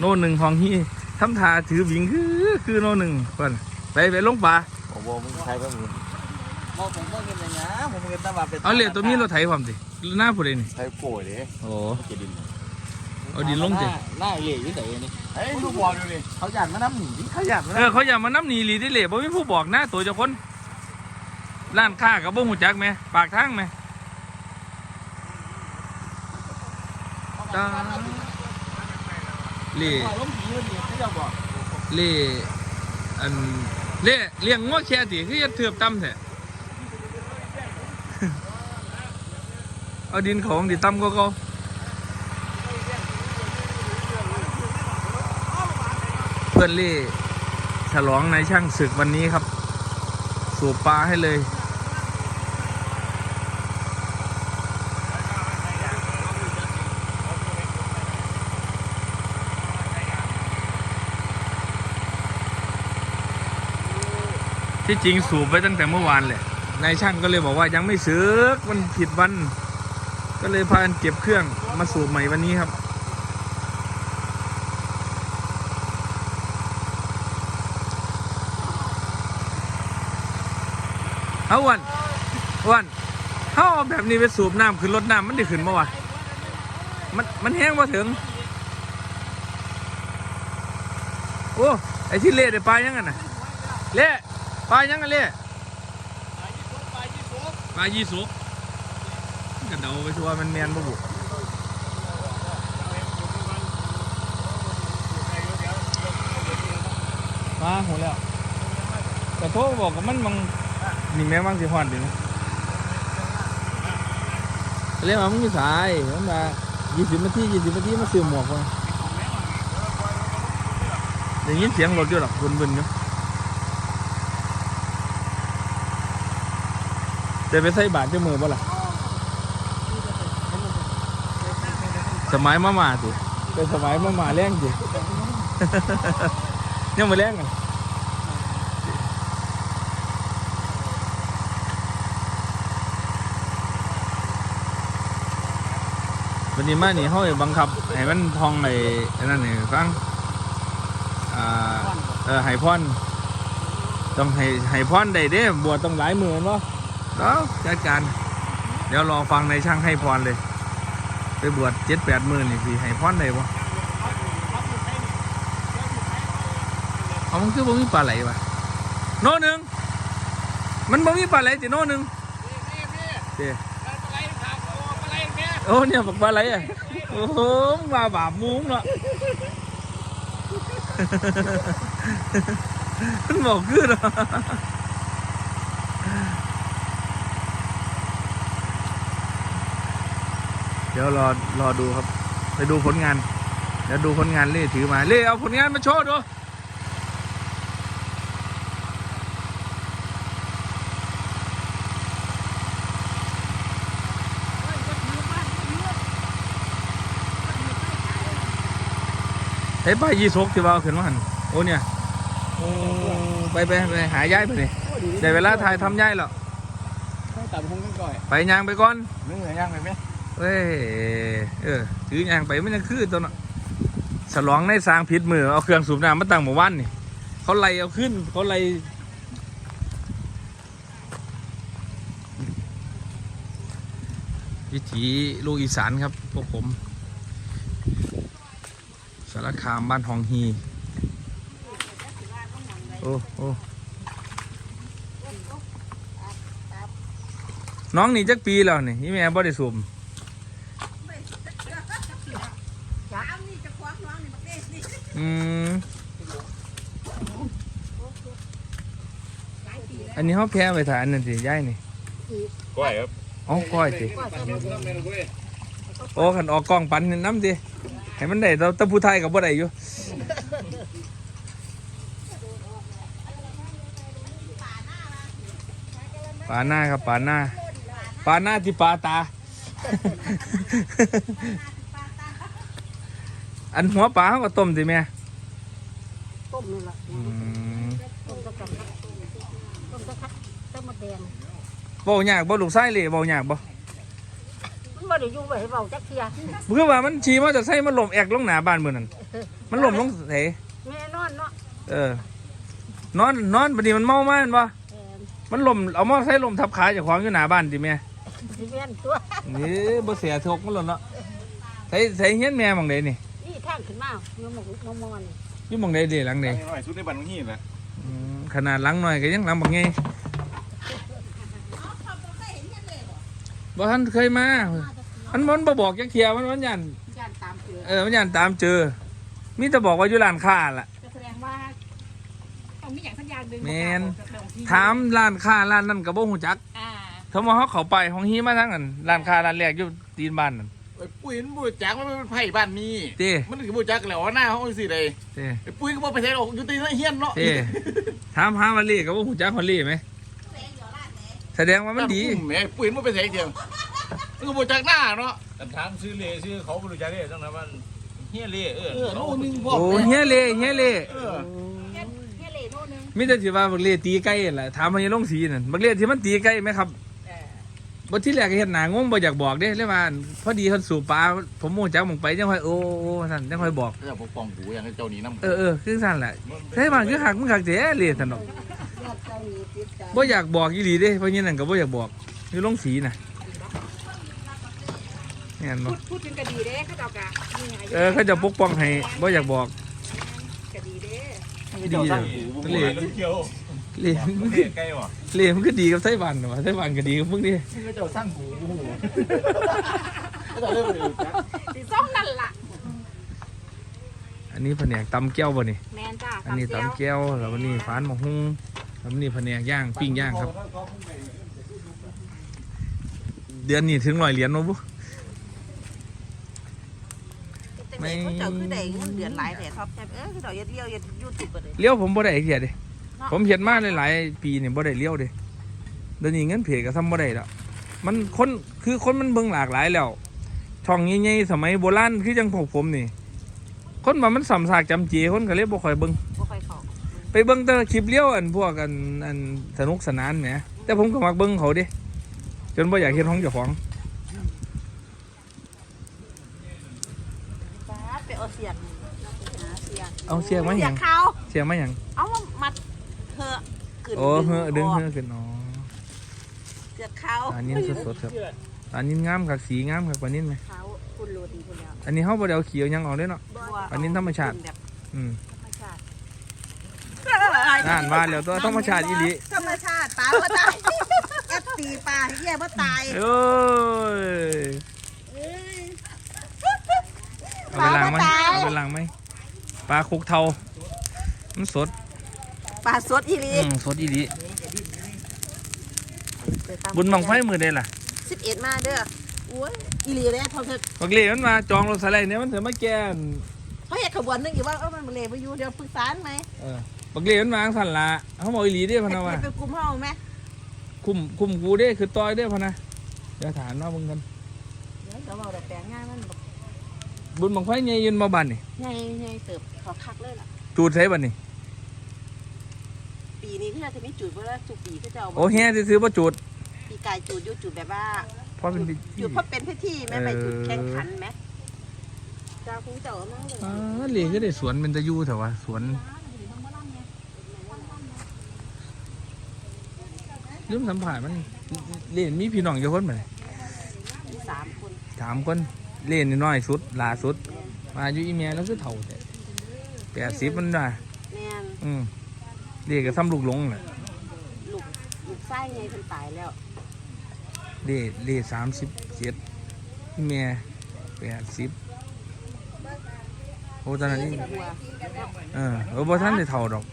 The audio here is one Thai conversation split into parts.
โน่หนึ่งของฮีทำทาถือบิงคือคือโน่หนึ่งเพิ่นไปไปลงป่าโอ้โหมึงใช้ก็มึงบอกผมว่าเงินอย่างเงี้ยผมเงินตาบาเป็นเอาเลยตัวนี้รถไถความสิหน้าผู้ใดนี่ใช้โป่ยเลยโอ้เกดินเอาดินลงสิหน้าเหล่ยุ่งแต่นี่เฮ้ยดูบอลดูดิเขาหยาดมาน้ำหนีเขาหยาดมาเออเขาอยากมาน้ำหนีหลีที่เหล่บ่มีผู้บอกนะตัวเจ้าคนร้านค้ากับบ่หูจักไหมปากทางไหมตา เล่ล้มผีอยู่ดิเขาจะบอกเล่อันเล่เลี้ยงงัวแค่ติคือจะเถือบต่ำแท้เอาดินของดิต่ำก็ก็เพื่อนเล่ฉลองในช่างศึกวันนี้ครับ สูบปลาให้เลย ที่จริงสูบไปตั้งแต่เมื่อวานแหละ นายช่างก็เลยบอกว่ายังไม่ซื้อมันผิดวัน ก็เลยพากันเก็บเครื่องมาสูบใหม่วันนี้ครับ เอาวันวันเขาเอาแบบนี้ไปสูบน้ำขึ้นรถน้ำมันได้ขึ้นมาวะมันมันแห้งมาถึง โอ้ ไอที่เละได้ปลายังไงนะเละ ปลายังไงเละปลายี่สุกกันเดาไปชัวามันแมนบ่บุมาหัวแล้วแต่โทรบอกกับมันมังนี่แม่มังสิฮอดดินะเรียกว่ามึงอยู่สายมันมา20นาที20นาทีมาซื้อหมวกมาได้ยินเสียงรถอยู่หรอกบึนๆอยู่ จะไปใส่บาทเจ้ามือบ่ล่ะสมัยมามาสิเป็นสมัยมามาแรงสิยังมาแรงกันวันนี้มานี่เขาบังคับให้มันทองไอ้ไอ้นั่นนี่ฟังอ่าเออให้พรต้องให้ให้พรได้เด้บวชต้องหลายหมื่นเนาะ แล้วจัดการ เดี๋ยวรอฟังในช่างให้พรเลย ไปบวชเจ็ดแปดหมื่นนี่สิให้พรได้ปะเอามันคือบ่มีปลาไหลวะโน่หนึ่งมันบ่มีปลาไหลติโน่หนึ่งเด้โอ้เนี่ยบอกปลาไหลอะโอ้โหมาบาปมุ้งเนาะมันบอกคือเนาะ ดี๋ยวรอรอดูครับ ไปดูผลงาน เดี๋ยวดูผลงานเล่ถือมาเล่เอาผลงานมาโชว์ดูเฮ้ยไปยี่สกที่ว่าเอาขึ้นมาหันโอ้เนี่ยโอ้ไปไปไปหาย้ายไปนี่ได้เวลาถ่ายทำย้ายแล้วตัดพงกันก่อยไปยางไปก่อนนึกเหมือนยังเลยไหม เว้ยเออถือยางไปมันยังคือตัวน่ะฉลองในสร้างผิดมือเอาเครื่องสูบน้ำมาตั้งหมู่บ้านนี่เขาไล่เอาขึ้นเขาไล่วิถีลูกอีสานครับพวกผมสารคามบ้านทองฮีโอ้โอ้น้องนี่จักปีแล้วนี่นี่แม่บ่ได้สูบ จ้านี่จะคว้างน้องนี่มาเต้นนี่ อืมอันนี้เขาแพ้ไปถ่ายอันนั่นสิย่ายนี่ก้อยครับอ๋อก้อยสิโอ้ขันออกกล้องปันนี่น้ำสิให้มันได้เราตะผู้ไทยกับบ่ได้อยู่ปลาหน้าครับปลาหน้าปลาหน้าที่ปลาตา อันหัวปลาเขาก็ต้มสิแม่ต้มนี่แหละอืมต้มตะกับต้มตะคัดต้มมะแดงเบายากบ่ลูกไส้เลยเบายากบ่มันบ่ได้อยู่ไว้ให้เว้าจักเที่ยเพื่อว่ามันขี่มอเตอร์ไซค์มันหล่มแอกลงหน้าบ้านมื้อนั้นมันหล่มลงไสแม่นอนเนาะเออนอนนอนบัดนี้มันเมามาแม่นบ่เออมันหล่มเอามอเตอร์ไซค์หล่มทับขาเจ้าของอยู่หน้าบ้านติแม่สิแม่นตัวนี่บ่เสียทกมันหล่นเนาะใส่ใส่เฮียนแม่หม่องใดนี่นี่ทางขึ้นมาโยมหมกมอมอนอยู่หม่องใดเด้หลังใดหน่อยสุดในบ้านของนี่แหละอืมขนาดหลังหน่อยก็ยังหลังบักไงเขาเขาบ่เคยเห็นยังเลยบ่บ่ทันเคยมามันมันบ่บอกจักเที่ยมันมันยันย่านตามเจอเออมันยันตามเจอมีแต่บอกว่าอยู่ร้านค้าล่ะก็แสดงว่าต้องมีอย่างสัญญาณดึงแม่นเรื่องที่ถามร้านค้าร้านนั้นก็บ่ฮู้จักอ่าสมมติเขาเข้าไปของฮีมาทั้งนั้นร้านค้าร้านแรกอยู่ตีนบ้านนั่นไอ้ ปุ้ยมันบูจักมันเป็นไผ่บ้านนี้ติมันคือบูจักแล้วว่าหน้าห้องสิเลยเต้ไอ้ปุ้ยก็บอกไปใช้หรอกอยู่ตีนเฮียนเนาะเต้ถามหาวันเล่ก็บ่ฮู้จักวันเล่ไหมแสดงว่ามันดีแม่ปุ้ยมันไปใช้เดียวมันก็บูจักหน้าเนาะแต่ถามซื้อเล่ซื้อเขาบริจาคเล่ตั้งแต่มันเฮียเล่เออเออโน่นนึงพ่อโอ้เฮียเล่เฮียเล่เออเฮ็ดเฮ็ดเหล่โน่นนึงมีแต่สิว่าบักเล่ตีไก่นั่นแหละถามมันยังลงสีนั่นบักเล่ที่มันตีไก่ไหมครับเออ บ่ที่แรกก็เฮ็ดหน้างงบ่อยากบอกเด้เลยว่าพอดีเพิ่นสู่ปลาผมโมจักหมองไปจังค่อยโอ้โอ้ซั่นจังค่อยบอกเจ้าปกป้องกูอย่างเจ้านี้น้ำเออเออคือซั่นแหละใช่บ้านคือหักมึงหักเด้เล่ซั่นดอกบ่อยากบอกอีหลีเด้เพราะงี้นั่นก็บ่อยากบอกอยู่ลงสีน่ะแม่นบ่พูดพูดถึงก็ดีเด้เขาเจ้ากะนี่ไงเออเขาจะปกป้องให้บ่อยากบอกก็ดีเด้ ดีเลยเล่เกี่ยว เล่มันเล่ใกล้ว่ะเล่มันก็ดีกับไทบ้านน่ะว่ะไทบ้านก็ดีกับพวกนี้เจ้าสร้างกูเจ้าเริ่มเลยจักสิซ่องนั่นล่ะอันนี้แผนกตำแก้วบ่นี่แม่นจ้าอันนี้ตำแก้วแล้ววันนี้ฟานหมกฮุงแล้ววันนี้แผนกย่างปิ้งย่างครับ เดือนนี้ถึงร้อยเหรียญมั้งบุแต่เด็กเขาเจ้าคือได้เงินเดือนหลายแต่ท็อปแทบเออคือดอกเดียวๆยูทูบไปเลยเลี้ยวผมบ่ได้เกียเด้ ผมเห็นมาหลายๆปีนี่บ่ได้เลี้ยวเด้เดี๋ยวนี้เงินเพจก็ทำบ่ได้แล้วมันคนคือคนมันเบิ่งหลากหลายแล้วช่องใหญ่ๆสมัยโบราณคือจังพวกผมนี่ คนว่ามันสำสากจำเจคนก็เลยบ่ค่อยเบิ่งบ่ค่อยเข้าไปเบิ่งแต่คลิปเลี้ยวอันพวกอันอันสนุกสนานแหมแต่ผมก็มักเบิ่งเขาเด้จนบ่อยากเฮ็ดของเจ้าของฟ้าไปเอาเสียงหาเสียงเอาเสียงมาหเสียัยงงเขาเสียงมาหยัง เอามามัดเธอ ขึ้นโอ้เฮ้อดึงออกเฮ้อขึ้นอ๋อเสียงเขาอันนี้สดๆครับอันนี้งามคักสีงามคักกว่านี้ไหมเขาคุณโรดีคุณแล้วอันนี้เฮาบ่ได้เอาเขียวหยังออกเด้เนาะอันนี้ธรรมชาติแบบอืมธรรมชาติอ่านว่าแล้วตัวธรรมชาติอีหลีธรรมชาติปลาบ่ตายแอปตีปลาเหี้ยบ่ตายโอ้ยเอาไปล้างไหมเอาไปล้างไหมปลาคุกเทามันสด ปลาสดอีหลีอืมสดอีหลีบุญบังไฟมือได้ล่ะ11มาเด้อโอ้ยอีหลีเลยเขาเฮ็ดบักเล่มันมาจองรถสไลด์เนี่ยมันถึงมาแก้นเขาเฮ็ดขบวนหนึงอยู่ว่าเออมันบ่เลยบ่อยู่เดี๋ยวปรึกษาไหมเออบักเล่มันมาจั่งสั่นละเขาบอกอีหลีเด้พะนะว่าเฮ็ดไปกลุ่มเฮาไหมคุมคุมกูเด้คือต้อยเด้พะนะเดี๋ยวถามว่ามึงกันเดี๋ยวเราเอาแต่แปลงง่ายมันบ่บุญบังไฟใหญ่ยืนมาบันนี่ใหญ่ใหญ่เติบเขาคักเลยล่ะจูดใช้บันนี่ ปีนี้ที่เราจะมีจุดเวลาทุกปีก็จะเอาโอ้แฮ่ซื้อๆบ่จูดปีกายจุดอยุจุดแบบว่าเพราะเป็นพิธีจุดเพราะเป็นพิธีแม่ไปจุดเออแข่งขันไหมเจ้าคงเจ้าเอามาเลยอ่าเหลีก็ได้สวนเป็นตะยูเถอะวะสวนเรื่องสัมผัสมันเล่นมีพี่น้องกี่คนไหมมีสามคนสามคนเล่นน้อยสุดหลาสุด มาอยู่อีเมียแล้วคือเถ่าแต่แปดสิบมันน่ะแม่นอืม เล่ก็ซ้ำลูกหลงน่ะลูกลูกไส้ไงคนตายแล้วเล่เล่สามสิบเจ็ดอีเมียแปดสิบโอ้ตอนนั้นนี่สิบกว่าเออเออบ่ท่านได้เท่าดอก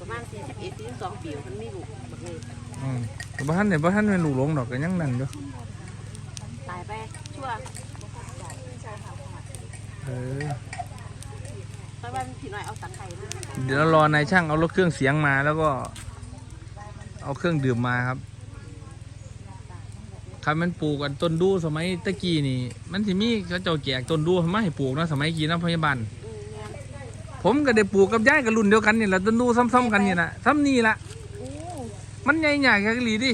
ประมาณสี่สิบเอ็ดสี่สิบสองปีมันมีลูกบักเลยอืมแต่บ่ท่านได้บ่ท่านเป็นลูกหลงดอกก็ยังนั่นอยู่ตายไปชั่วเออ ตอนวันพี่น้อยเอาตะไคร้มาเดี๋ยวเรารอนายช่างเอารถเครื่องเสียงมาแล้วก็ เอาเครื่องดื่มมาครับคันมันปลูกกันต้นดูสมัยตะกี้นี่ มันสิมีเขาเจ้าแจกต้นดูมาให้ปลูกเนาะสมัยกี้นะพยาบาลอืมแม่นผมก็ได้ปลูกกับยายกับรุ่นเดียวกันนี่แหละต้นดูซ้ำๆกันนี่นะซ้ำนี่ละโอ้มันใหญ่ๆแค่กะหลีดิ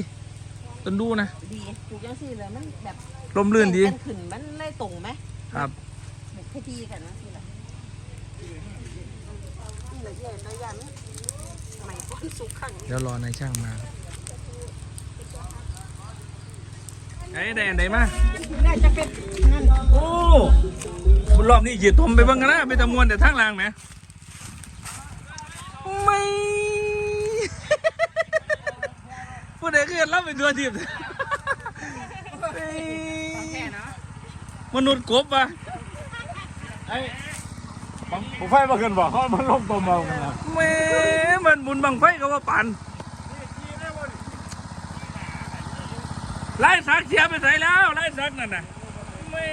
ต้นดูนะดีปลูกยังสี่เลยมันแบบลมลื่นดีกันขึ้นมันเลยตรงไหมครับเหมือนแค่ดีกันนะ ทีละนี่ละเอียดระยะนี้ใหม่ก้อนสุกขังเดี๋ยวรอนายช่างมาครับไอ้แดนไหนมาน่าจะเป็นนั่นโอ้รอบนี้ขีดทมไปเบ้างกันนะไปตะมวนแต่ทางล่างไหมไม่ผู้ใดคือรับเป็นตัวทีมเฮ้ยมนุษย์กบปะ ผมไฟมาขึ้นบอกเขามันลงตัวเมาครับแหม่มันบุญบังไฟก็ว่าปันไล่สักเสียไปใส่แล้วไล่สักนั่นน่ะแหม่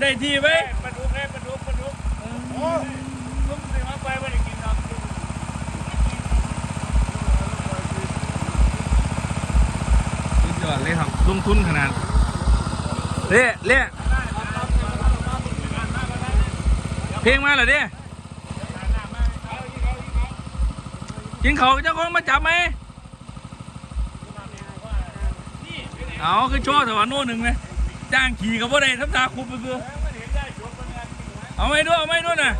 ได้ทีไหมปลาดุกเลยปลาดุกปลาดุกโอ้ลุงสิมาไปไม่ได้กินหรอกสุดยอดเลยครับลงทุนขนาดเละเละ เพลงมาเหรอเนี่ยกินเขาเจ้าของมาจับไหมเอาคือโชว์แต่ว่าโน่นหนึ่งไหมจ้างขี่กับว่าใดทับตาคุบไปเพื่อเอาไม่ด้วยเอาไม่ด้วยน่ะ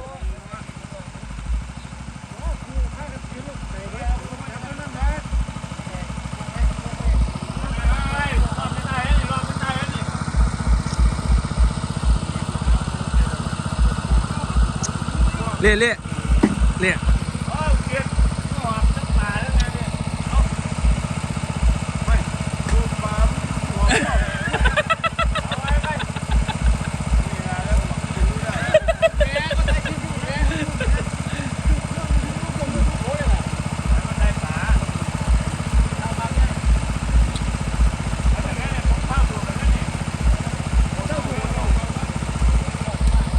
เละเละเละ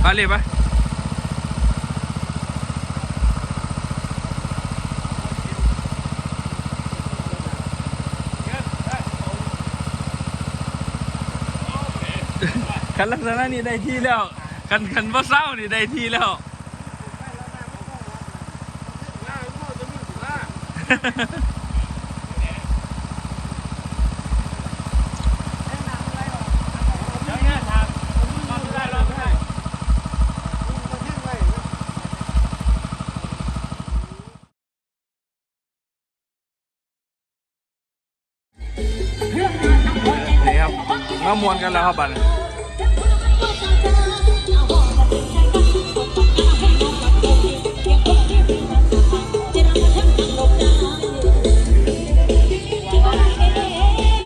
เอาเลยปะ คันลักษณะนี้ได้ที่แล้ว คันคันว่าเศร้านี่ได้ที่แล้ว นี่ครับมามวนกันแล้วครับบัดนี้